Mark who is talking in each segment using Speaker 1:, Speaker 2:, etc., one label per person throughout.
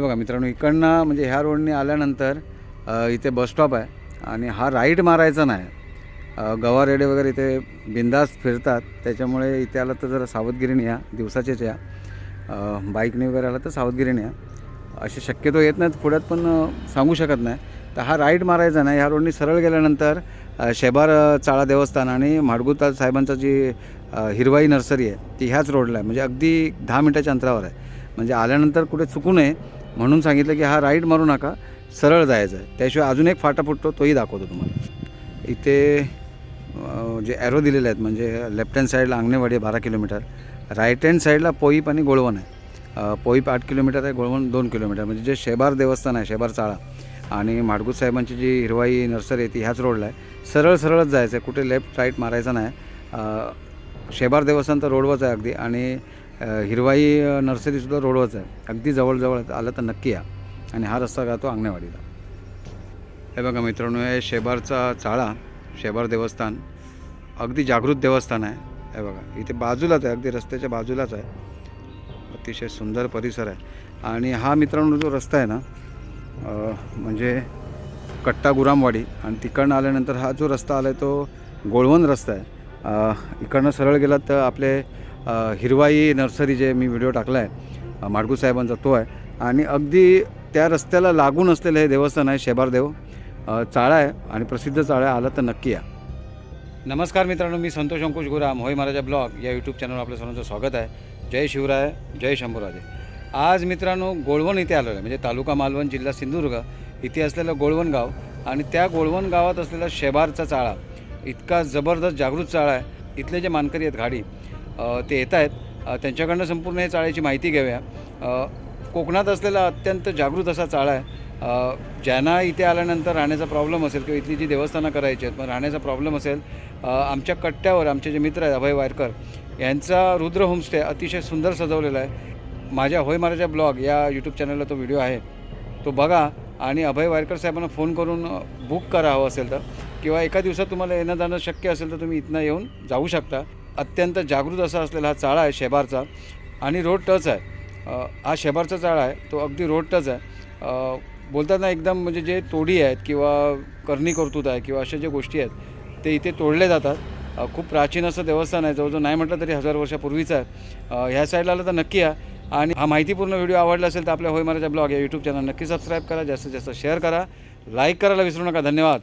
Speaker 1: हे बघा मित्रांनो इकडनं म्हणजे ह्या रोडने आल्यानंतर इथे बसस्टॉप आहे आणि हा राईट मारायचा नाही. गवा रेडे वगैरे इथे बिंदास फिरतात. त्याच्यामुळे इथे आला तर जरा सावधगिरीने या दिवसाचेच या. बाईकने वगैरे आला तर सावधगिरीने या असे शक्यतो येत नाहीत पुढ्यात पण सांगू शकत नाही. तर हा राईट मारायचा नाही. ह्या रोडनी सरळ गेल्यानंतर शेबार चाळा देवस्थान आणि माडगुता साहेबांचा जी हिरवाई नर्सरी आहे ती ह्याच रोडला आहे. म्हणजे अगदी दहा मिनटाच्या अंतरावर आहे. म्हणजे आल्यानंतर कुठे चुकू नये म्हणून सांगितलं की हा राईट मारू नका सरळ जायचं आहे. त्याशिवाय अजून एक फाटा फुटतो तोही दाखवतो तुम्हाला. इथे जे ॲरो दिलेले आहेत म्हणजे लेफ्ट हँड साईडला अंगणेवाडी आहे बारा किलोमीटर. राईट हँड साईडला पोईप आणि गोळवण आहे. पोईप आठ किलोमीटर आहे गोळवण दोन किलोमीटर. म्हणजे जे शेबार देवस्थान आहे शेबार चाळा आणि माडगूत साहेबांची जी हिरवाई नर्सरी आहे ती ह्याच रोडला आहे. सरळ सरळच जायचं आहे कुठे लेफ्ट राईट मारायचं नाही. शेबार देवस्थान तर रोडवरच आहे अगदी. आणि हिरवाई नर्सरीसुद्धा रोडवरच आहे. अगदी जवळजवळ आलं तर नक्की या. आणि हा रस्ता जातो अंगणेवाडीला. हे बघा मित्रांनो हे शेबारचा चाळा शेबार देवस्थान. अगदी जागृत देवस्थान आहे. हे बघा इथे बाजूलाच आहे अगदी रस्त्याच्या बाजूलाच आहे. अतिशय सुंदर परिसर आहे. आणि हा मित्रांनो जो रस्ता आहे ना म्हणजे कट्टा गुरामवाडी आणि तिकडनं आल्यानंतर हा जो रस्ता आला आहे तो गोळवण रस्ता आहे. इकडनं सरळ गेलात तर आपले हिरवाई नर्सरी जे मी व्हिडिओ टाकला आहे माडगू साहेबांचा तो आहे. आणि अगदी त्या रस्त्याला लागून असलेलं हे देवस्थान आहे शेबारदेव. चाळा आहे आणि प्रसिद्ध चाळा आहे आला तर नक्की या. नमस्कार मित्रांनो मी संतोष अंकुश गुराम होय महाराजा ब्लॉग या यूट्यूब चॅनलवर आपल्या सर्वांचं स्वागत आहे. जय शिवराय जय शंभूराजे. आज मित्रांनो गोळवण इथे आलेलं आहे. म्हणजे तालुका मालवण जिल्हा सिंधुदुर्ग इथे असलेलं गोळवण गाव आणि त्या गोळवण गावात असलेला शेबारचा चाळा इतका जबरदस्त जागृत चाळा आहे. इथले जे मानकरी आहेत गाडी ते येत आहेत त्यांच्याकडनं संपूर्ण हे चाळ्याची माहिती घेऊया. कोकणात असलेला अत्यंत जागृत असा चाळा आहे. ज्यांना इथे आल्यानंतर राहण्याचा प्रॉब्लेम असेल किंवा इथली जी देवस्थानं करायची आहेत मग राहण्याचा प्रॉब्लेम असेल आमच्या कट्ट्यावर आमचे जे मित्र आहेत अभय वायरकर यांचा रुद्र होमस्टे अतिशय सुंदर सजवलेला आहे. माझ्या होय महाराजा ब्लॉग या यूट्यूब चॅनलला तो व्हिडिओ आहे. तो बघा आणि अभय वायरकर साहेबांना फोन करून बुक करा हवं असेल तर. किंवा एका दिवसात तुम्हाला येणं जाणं शक्य असेल तर तुम्ही इथनं येऊन जाऊ शकता. अत्यंत जागृत असा असलेला हा चाळा आहे शेबारचा. आणि रोड टच आहे. हा शेबारचा चाळा आहे. तो अगदी रोड टच आहे. बोलताना बोलतात ना एकदम म्हणजे जे तोडी आहेत किंवा करणी करतूत आहे किंवा अशा ज्या गोष्टी आहेत ते इथे तोडले जातात. खूप प्राचीन असं देवस्थान आहे. जवळजवळ नाही म्हटलं तरी हजार वर्षापूर्वीचं आहे. ह्या साईडला आलं तर नक्की या. आणि हा माहितीपूर्ण व्हिडिओ आवडला असेल तर आपल्या होय महाराजा ब्लॉग या यूट्यूब चॅनल नक्की सबस्क्राईब करा. जास्तीत जास्त शेअर करा. लाईक करायला विसरू नका. धन्यवाद.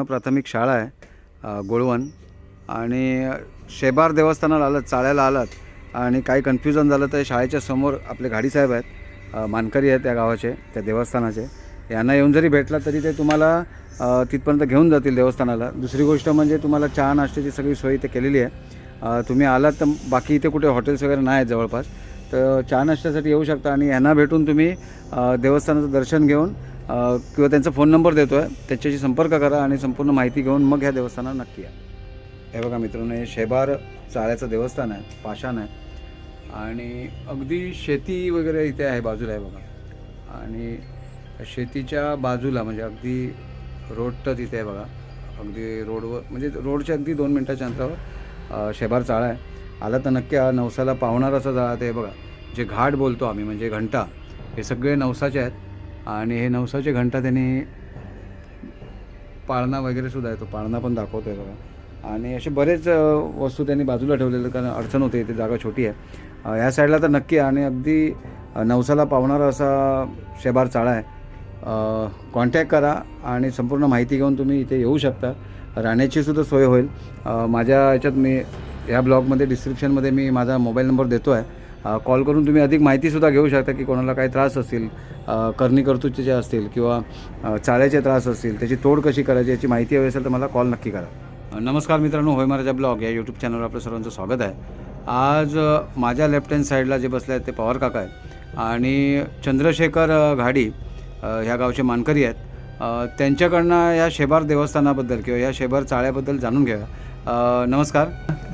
Speaker 1: पूर्ण प्राथमिक शाळा आहे गोळवण. आणि शेबार देवस्थानाला आलात चाळ्याला आलात आणि काही कन्फ्युजन झालं तर शाळेच्या समोर आपले गाडीसाहेब आहेत मानकरी आहेत त्या गावाचे त्या देवस्थानाचे. यांना येऊन जरी भेटला तरी ते तुम्हाला तिथपर्यंत घेऊन जातील देवस्थानाला. दुसरी गोष्ट म्हणजे तुम्हाला चहा नाश्त्याची सगळी सोय इथे केलेली आहे. तुम्ही आलात तर बाकी इथे कुठे हॉटेल्स वगैरे नाही आहेत जवळपास. तर चहा नाश्त्यासाठी येऊ शकता आणि यांना भेटून तुम्ही देवस्थानाचं दर्शन घेऊन किंवा त्यांचा फोन नंबर देतो आहे त्याच्याशी संपर्क करा आणि संपूर्ण माहिती घेऊन मग ह्या देवस्थानात नक्की या. हे बघा मित्रांनो हे शेबार चाळ्याचं देवस्थान आहे पाषाण आहे. आणि अगदी शेती वगैरे इथे आहे बाजूला आहे बघा. आणि शेतीच्या बाजूला म्हणजे अगदी रोड तिथे आहे बघा. अगदी रोडवर म्हणजे रोडच्या अगदी दोन मिनटाच्या अंतरावर शेबार चाळा आहे. आला तर नक्की नवसाला पावणार असा जाळा ते बघा. जे घाट बोलतो आम्ही म्हणजे घंटा हे सगळे नवसाचे आहेत. आणि हे नवसाचे घंटा त्यांनी पाळणा वगैरे सुद्धा आहे तो पाळणा पण दाखवतो आहे बघा. आणि असे बरेच वस्तू त्यांनी बाजूला ठेवलेले कारण अडचण होते इथे जागा छोटी आहे. ह्या साईडला तर नक्की आणि अगदी नवसाला पावणारा असा शेबार चाळा आहे. कॉन्टॅक्ट करा आणि संपूर्ण माहिती घेऊन तुम्ही इथे येऊ शकता. राहण्याची सुद्धा सोय होईल. माझ्या याच्यात मी ह्या ब्लॉगमध्ये डिस्क्रिप्शनमध्ये मी माझा मोबाईल नंबर देतो आहे कॉल करून तुम्ही अधिक माहितीसुद्धा घेऊ शकता की कोणाला काही त्रास असतील करणी कर्तृत्वाचे असतील किंवा चाळ्याचे त्रास असतील त्याची तोड कशी करायची याची माहिती हवी असेल तर मला कॉल नक्की करा. नमस्कार मित्रांनो होय महाराजा ब्लॉग या यूट्यूब चॅनलवर आपलं सर्वांचं स्वागत आहे. आज माझ्या लेफ्ट हँड साईडला जे बसले आहेत ते पवार काका आहेत. आणि चंद्रशेखर घाडी ह्या गावचे मानकरी आहेत. त्यांच्याकडनं या शेबार देवस्थानाबद्दल किंवा या शेबार चाळ्याबद्दल जाणून घ्या. नमस्कार.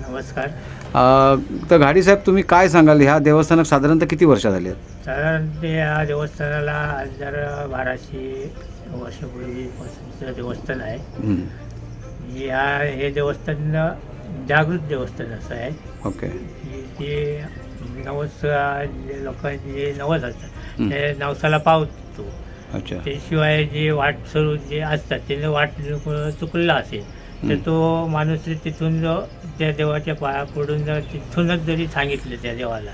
Speaker 2: नमस्कार.
Speaker 1: तर घाडी साहेब तुम्ही काय सांगाल? ह्या देवस्थानात साधारणतः किती वर्ष झाली आहेत?
Speaker 2: साधारण ते या देवस्थानाला आज जर बाराशे वर्षापूर्वीपासूनचं देवस्थान आहे.
Speaker 1: हं.
Speaker 2: या हे देवस्थान जागृत देवस्थान असं आहे.
Speaker 1: ओके.
Speaker 2: की जे नवस जे लोक जे नवस असतात
Speaker 1: हं.
Speaker 2: ते नवसाला पावतो
Speaker 1: अच्छा.
Speaker 2: त्याशिवाय जे वाट सरू जे असतात त्याने वाट चुक- चुकलेला असेल तर. तो माणूस तिथून जो त्या देवाच्या पाया पडून तिथूनच जरी सांगितलं त्या देवाला.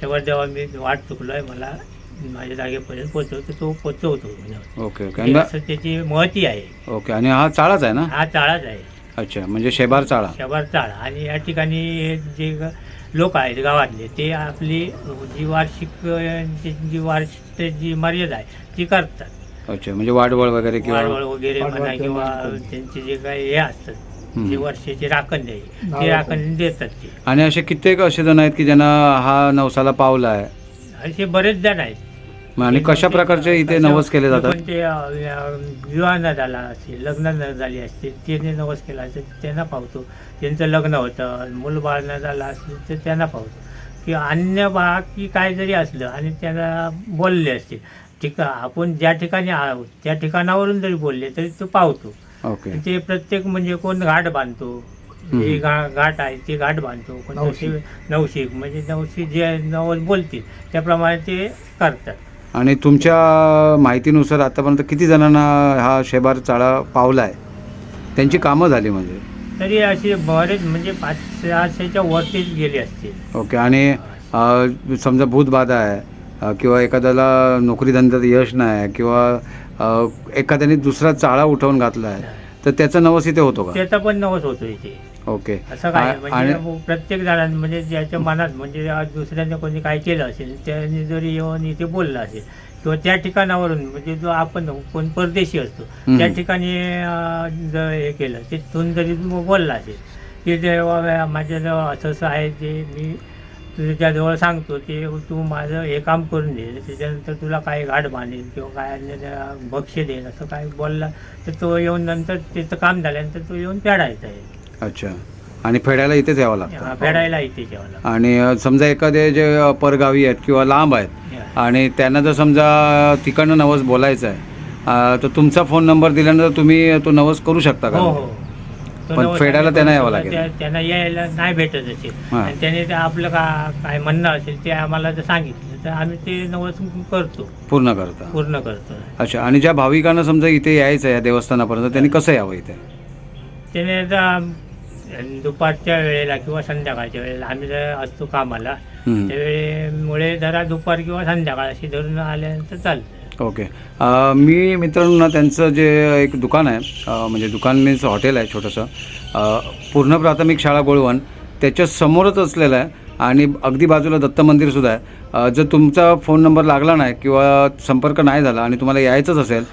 Speaker 2: तेव्हा जेव्हा मी वाट चुकलो आहे मला माझ्या जागेपर्यंत पोचव तर तो पोचवतो.
Speaker 1: ओके ओके आणि
Speaker 2: असं त्याची महती आहे
Speaker 1: ओके आणि हा चाळाच आहे ना
Speaker 2: हा चाळाच आहे
Speaker 1: अच्छा म्हणजे शेबार चाळा
Speaker 2: शबार चाळा आणि या ठिकाणी जे लोक आहेत गावातले ते आपली जी वार्षिक जी वार्षिक जी मर्यादा आहे ती करतात
Speaker 1: अच्छा म्हणजे वाडवळ वगैरे किंवा
Speaker 2: वाडवळ वगैरे म्हणा
Speaker 3: वाडवळ
Speaker 2: किंवा त्यांचे जे काही हे असतात
Speaker 1: हम्म.
Speaker 2: जे वर्षाची राखण द्यायची ते राखण. देतात ते.
Speaker 1: आणि असे कित्येक असे जण आहेत की ज्यांना हा नवसाला पावला आहे.
Speaker 2: असे बरेच जण आहेत.
Speaker 1: मग आणि कशा प्रकारचे इथे नवस केले जातात?
Speaker 2: पण ते अ, अ, विवाह न झाला असेल लग्न न झाली असतील त्याने नवस केला असेल त्यांना पावतो. त्यांचं लग्न होतं मूलबाळ न झालं असेल तर त्यांना पावतो. किंवा अन्य बाकी काय जरी असलं आणि त्यांना बोलले असतील ठिका आपण ज्या ठिकाणी आहोत त्या ठिकाणावरून जरी बोलले तरी तो पावतो.
Speaker 1: ओके.
Speaker 2: ते प्रत्येक म्हणजे कोण घाट बांधतो. जे घा घाट आहे ते घाट बांधतो. कोण
Speaker 3: नवशिक.
Speaker 2: नवशिक नवशिक म्हणजे नवशिक जे नवस बोलतील त्याप्रमाणे ते करतात.
Speaker 1: आणि तुमच्या माहितीनुसार आतापर्यंत किती जणांना हा शेबार चाळा पावला आहे त्यांची कामं झाली म्हणजे?
Speaker 2: तरी असे बरेच म्हणजे पाच सहाशेच्या वरतीच गेले असतील.
Speaker 1: ओके आणि अ, समजा भूतबाधा आहे किंवा एखाद्याला नोकरी धंद्यात यश नाही किंवा एखाद्याने दुसरा चाळा उठवून घातला आहे तर त्याचा नवस इथे होतो का?
Speaker 2: त्याचा पण नवस होतो इथे.
Speaker 1: ओके.
Speaker 2: असं काय म्हणजे
Speaker 1: आणि
Speaker 2: प्रत्येक जणांना म्हणजे ज्याच्या मनात म्हणजे आज दुसऱ्याने कोणी काय केलं असेल त्याने जरी येऊन इथे बोललं असेल किंवा त्या ठिकाणावरून म्हणजे जो आपण कोण परदेशी असतो. त्या ठिकाणी हे केलं तिथून जरी बोलला असेल की जेव्हा माझ्याजवळ असं असं आहे ते मी तुझ्याजवळ सांगतो ते तू माझं हे काम करून दे त्याच्यानंतर तुला काय गाठ बांधेल किंवा काय भक्ष देईल असं काय बोलला तर तो येऊन नंतर त्याचं काम झाल्यानंतर तो येऊन फेडायचा आहे.
Speaker 1: अच्छा. आणि फेडायला इथेच यावं लागतं.
Speaker 2: हा, फेडायला इथे जेवायला
Speaker 1: आणि अ, समजा एखादे जे परगावी आहेत किंवा लांब आहेत आणि त्यांना जर समजा तिकडनं नवस बोलायचं आहे तर तुमचा फोन नंबर दिल्यानंतर तुम्ही तो नवस करू शकता
Speaker 2: हो
Speaker 1: का?
Speaker 2: हो तो
Speaker 1: पण फेडायला त्यांना यावं लागेल.
Speaker 2: त्या- त्यांना यायला नाही भेटत असेल.
Speaker 1: हा.
Speaker 2: आणि त्याने ते आपलं का काय म्हणणं असेल ते आम्हाला जर सांगितलं तर आम्ही ते नवस करतो.
Speaker 1: पूर्ण करता.
Speaker 2: पूर्ण करतो.
Speaker 1: अच्छा आणि ज्या भाविकांना समजा इथे यायचं या देवस्थानापर्यंत त्यांनी कसं यावं इथे?
Speaker 2: त्याने आता दुपारच्या वेळेला किंवा संध्याकाळच्या वेळेला आम्ही जर असतो कामाला
Speaker 1: हम्म.
Speaker 2: त्यावेळेमुळे जरा दुपार किंवा संध्याकाळ अशी धरून आल्यानंतर चालतं
Speaker 1: ओके. अ, मी मित्रांनो ना त्यांचं जे एक दुकान आहे अ, म्हणजे दुकान मीन्स हॉटेल आहे छोटंसं. अ, पूर्ण प्राथमिक शाळा गोळवण त्याच्या समोरच असलेलं आहे आणि अगदी बाजूला दत्त मंदिरसुद्धा आहे. अ, जर तुमचा फोन नंबर लागला नाही किंवा संपर्क नाही झाला आणि तुम्हाला यायचंच असेल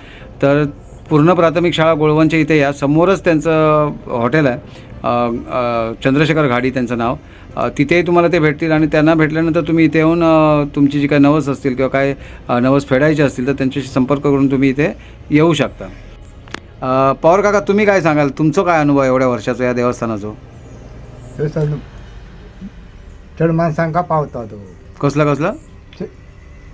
Speaker 1: तर पूर्ण प्राथमिक शाळा गोळवणच्या इथे या. समोरच त्यांचं हॉटेल आहे. अ, अ, चंद्रशेखर घाडी त्यांचं नाव. तिथेही तुम्हाला ते भेटतील आणि त्यांना भेटल्यानंतर तुम्ही इथे येऊन तुमची जी काही नवस असतील किंवा काय नवस फेडायचे असतील तर त्यांच्याशी संपर्क करून तुम्ही इथे येऊ शकता. पवार काका तुम्ही काय सांगाल? तुमचं काय अनुभव आहे एवढ्या वर्षाचा या देवस्थानाचा?
Speaker 3: चड माणसांका पावता तो.
Speaker 1: कसला कसला?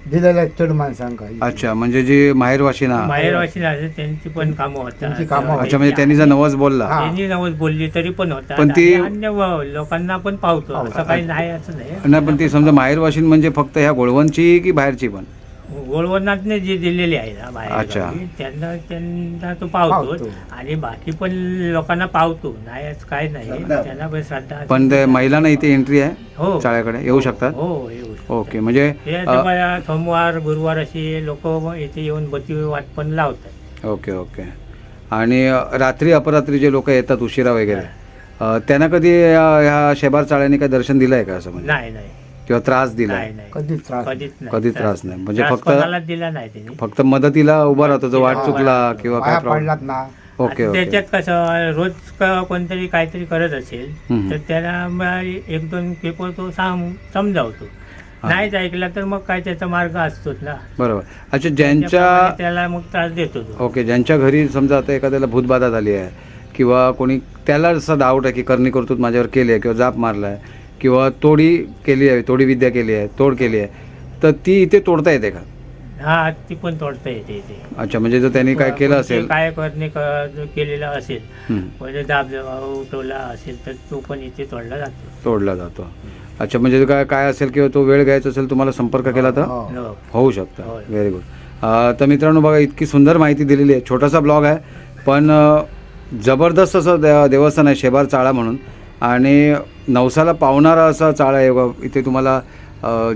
Speaker 3: माणसांका
Speaker 1: अच्छा म्हणजे जी माहेरवाशी ना
Speaker 2: माहेरवासी असेल त्यांची पण कामं होतात.
Speaker 3: त्यांची कामं.
Speaker 1: अच्छा म्हणजे त्यांनी जर नवस बोलला.
Speaker 3: हा.
Speaker 2: त्यांनी नवस बोलली तरी पण होतात.
Speaker 1: पण ती-
Speaker 2: आणि अन्य व- लोकांना पण पावतो. असं काही नाही असं नाही.
Speaker 1: नाही पण ती समजा माहेरवाशीन म्हणजे फक्त ह्या गोळवणची की बाहेरची पण?
Speaker 2: गोळवणातने जे दिलेले आहे ना बाहेर
Speaker 1: अच्छा.
Speaker 2: त्यांना त्यांना तो पावतो
Speaker 3: पावतो.
Speaker 2: आणि बाकी पण लोकांना पावतो. नाही असं काय नाही. त्यांना पण श्रद्धा.
Speaker 1: पण ते महिलांना इथे एंट्री आहे?
Speaker 2: हो.
Speaker 1: शाळेकडे? येऊ शकतात?
Speaker 2: हो येऊ शकतात.
Speaker 1: ओके म्हणजे
Speaker 2: हे तुम्हाला सोमवार गुरुवार असे लोक इथे येऊन बती वाट पण लावतात.
Speaker 1: Okay okay. आणि रात्री अपरात्री जे लोक येतात उशिरा वगैरे त्यांना कधी या- ह्या शेबार चाळ्याने काही दर्शन दिलंय का असं म्हणजे?
Speaker 2: नाही नाही.
Speaker 1: किंवा त्रास दिलाय?
Speaker 2: नाही नाही.
Speaker 3: कधीच त्रास
Speaker 2: कधीच नाही.
Speaker 1: कधी त्रास नाही. म्हणजे
Speaker 2: त्रास
Speaker 1: फक्त-
Speaker 2: कोणालाच दिला नाही त्यांनी.
Speaker 1: फक्त मदतीला उभा राहतो जो वाट चुकला किंवा काय
Speaker 3: पाया
Speaker 1: प्रॉब्लेम
Speaker 3: पडलात ना.
Speaker 1: ओके
Speaker 2: आता
Speaker 1: ओके.
Speaker 2: त्याच्यात कसं रोज क- कोणतरी काहीतरी करत असेल
Speaker 1: हम्म.
Speaker 2: तर त्याला एक दोन पेपर तो सांग समजावतो. नाहीच ऐकला तर मग काय त्याचा मार्ग असतोच ना.
Speaker 1: बरोबर. अच्छा ज्यांच्या
Speaker 2: त्याला मग त्रास देतो तो.
Speaker 1: ओके ज्यांच्या घरी समजा आता एखाद्याला भूतबाधा झाली आहे किंवा कोणी त्याला असा डाऊट आहे की करणी करतूत माझ्यावर केली आहे किंवा जाप मारला आहे किंवा तोडी केली आहे तोडी विद्या केली आहे तोड केली आहे तर ती इथे तोडता येते का?
Speaker 2: हा ती पण तोडता येते इथे.
Speaker 1: अच्छा म्हणजे जर त्यांनी काय केलं असेल
Speaker 2: काय करणे क- केलेलं असेल
Speaker 1: हं,
Speaker 2: म्हणजे दाब उठवला असेल तर तो पण इथे तोडला जातो.
Speaker 1: तोडला जातो. अच्छा म्हणजे काय काय असेल किंवा तो वेळ घ्यायचा असेल तुम्हाला संपर्क केला तर
Speaker 3: हो.
Speaker 2: हो.
Speaker 1: होऊ शकतं. व्हेरी गुड तर मित्रांनो बघा इतकी सुंदर माहिती दिलेली आहे छोटासा ब्लॉग आहे पण जबरदस्त असं देव देवस्थान आहे शेबार चाळा म्हणून आणि नवसाला पावणारा असा चाळा आहे बघा. इथे तुम्हाला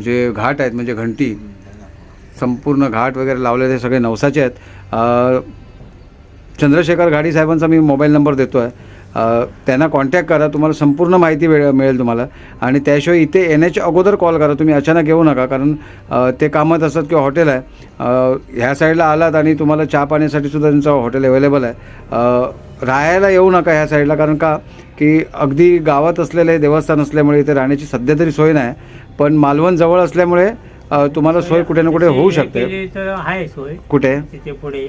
Speaker 1: जे घाट आहेत म्हणजे घंटी संपूर्ण घाट वगैरे लावलेले सगळे नवसाचे आहेत अ, चंद्रशेखर घाडी साहेबांचा मी मोबाईल नंबर देतो आहे त्यांना कॉन्टॅक्ट करा तुम्हाला संपूर्ण माहिती वेळ मिळेल तुम्हाला. आणि त्याशिवाय इथे येण्याच्या अगोदर कॉल करा तुम्ही अचानक येऊ नका कारण ते कामात असतात किंवा हॉटेल आहे. ह्या साईडला आलात आणि तुम्हाला चहा पाण्यासाठी सुद्धा त्यांचं हॉटेल अवेलेबल आहे. राहायला येऊ नका ह्या साईडला कारण का की अगदी गावात असलेलं देवस्थान असल्यामुळे इथे राहण्याची सध्या तरी सोय नाही. पण मालवण जवळ असल्यामुळे तुम्हाला सोय कुठे ना कुठे होऊ शकते.
Speaker 2: आहे सोय
Speaker 1: कुठे?
Speaker 2: तिथे पुढे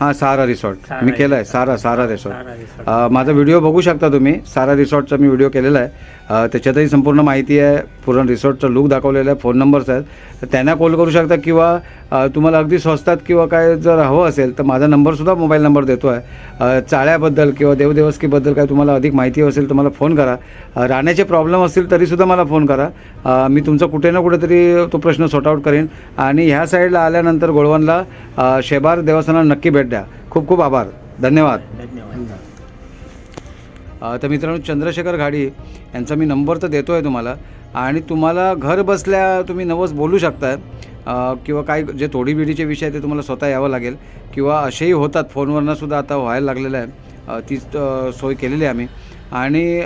Speaker 1: हां सारा रिसॉर्ट.
Speaker 2: सारा
Speaker 1: मी केलं आहे. सारा सारा रिसॉर्ट. माझा व्हिडिओ बघू शकता तुम्ही. सारा रिसॉर्टचा मी व्हिडिओ केलेला आहे. त्याच्यातही संपूर्ण माहिती आहे. पूर्ण रिसॉर्टचा लुक दाखवलेला आहे फोन नंबर्स आहेत तर त्यांना कॉल करू शकता किंवा तुम्हाला अगदी स्वस्तात किंवा काय जर हवं असेल तर माझा नंबरसुद्धा मोबाईल नंबर देतो आहे चाळ्याबद्दल किंवा देवदेवस्कीबद्दल काय तुम्हाला अधिक माहिती असेल तर मला फोन करा. राहण्याचे प्रॉब्लेम असतील तरीसुद्धा मला फोन करा. मी तुमचा कुठे ना कुठेतरी तो प्रश्न सॉर्ट आऊट करेन. आणि ह्या साईडला आल्यानंतर गोळवणला शेबार देवस्थानाला नक्की भेट द्या. खूप खूप आभार. धन्यवाद.
Speaker 2: धन्यवाद.
Speaker 1: तर मित्रांनो चंद्रशेखर घाडी यांचा मी नंबर तर देतो आहे तुम्हाला. आणि तुम्हाला घर बसल्या तुम्ही नवस बोलू शकता किंवा काही जे तोडीबिडीचे विषय आहे ते तुम्हाला स्वतः यावं लागेल. किंवा असेही होतात फोनवरनंसुद्धा आता व्हायला लागलेलं आहे. ती तीच सोय केलेली आहे आम्ही. आणि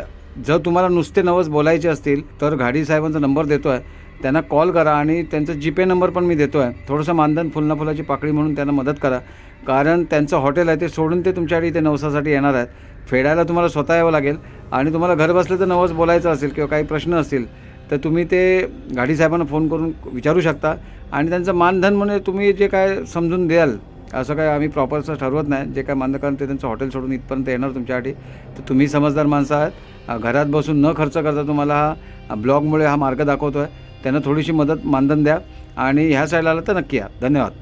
Speaker 1: जर तुम्हाला नुसते नवस बोलायचे असतील तर घाडी साहेबांचा नंबर देतो आहे त्यांना कॉल करा आणि त्यांचा जीपे नंबर पण मी देतो आहे थोडंसं मानधन फुलना फुलाची पाकळी म्हणून त्यांना मदत करा. कारण त्यांचं हॉटेल आहे ते सोडून ते तुमच्याकडे इथे नवसासाठी येणार आहेत. फेडायला तुम्हाला स्वतः यावं लागेल. आणि तुम्हाला घर बसलं तर नवस बोलायचं असेल किंवा काही प्रश्न असतील तर तुम्ही ते गाडी साहेबांना फोन करून विचारू शकता. आणि त्यांचं मानधन म्हणजे तुम्ही जे काय समजून द्याल असं काय आम्ही प्रॉपरचं ठरवत नाही. जे काय मानधन कारण ते त्यांचं हॉटेल सोडून इथपर्यंत येणार तुमच्यासाठी. तर तुम्ही समजदार माणसं आहात. घरात बसून न खर्च करता तुम्हाला हा ब्लॉगमुळे हा मार्ग दाखवतो आहे त्यांना थोडीशी मदत मानधन द्या. आणि ह्या साईडला आलं तर नक्की या. धन्यवाद.